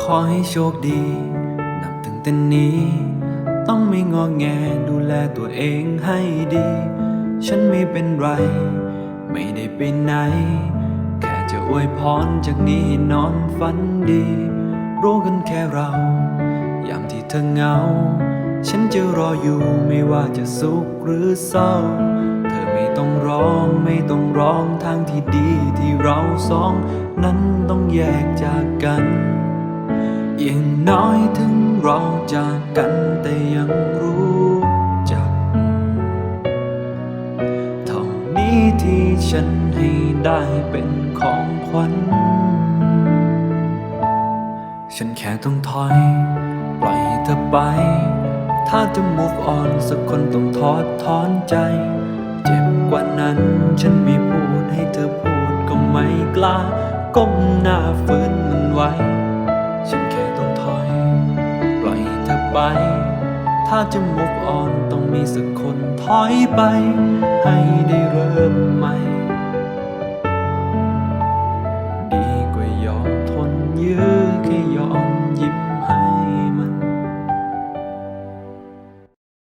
ขอให้โชคดี นับตั้งแต่นี้ ต้องไม่งอแงดูแลตัวเองให้ดี ฉันไม่เป็นไร ไม่ได้ไปไหน แค่จะอวยพรจากนี้ให้นอนฝันดี รู้กันแค่เรายามที่เธอเหงา ฉันจะรออยู่ไม่ว่าจะสุขหรือเศร้า เธอไม่ต้องร้องไม่ต้องร้องทางที่ดีที่เราสอง นั้นต้องแยกจากกัน น้อยถึงเราจากกันแต่ยังรู้จัก เท่านี้ที่ฉันให้ได้เป็นของขวัญ ฉันแค่ต้องถอย ปล่อยเธอไป ถ้าจะ move on สักคนต้องทอดถอนใจ เจ็บกว่านั้นฉันไม่พูดให้เธอพูดก็ไม่กล้า ก้มหน้าฝืนมันไว้ ฉันแค่ ลอย ปล่อยเธอไป ถ้าจะ move on ต้องมีสักคนถอยไป ให้ได้เริ่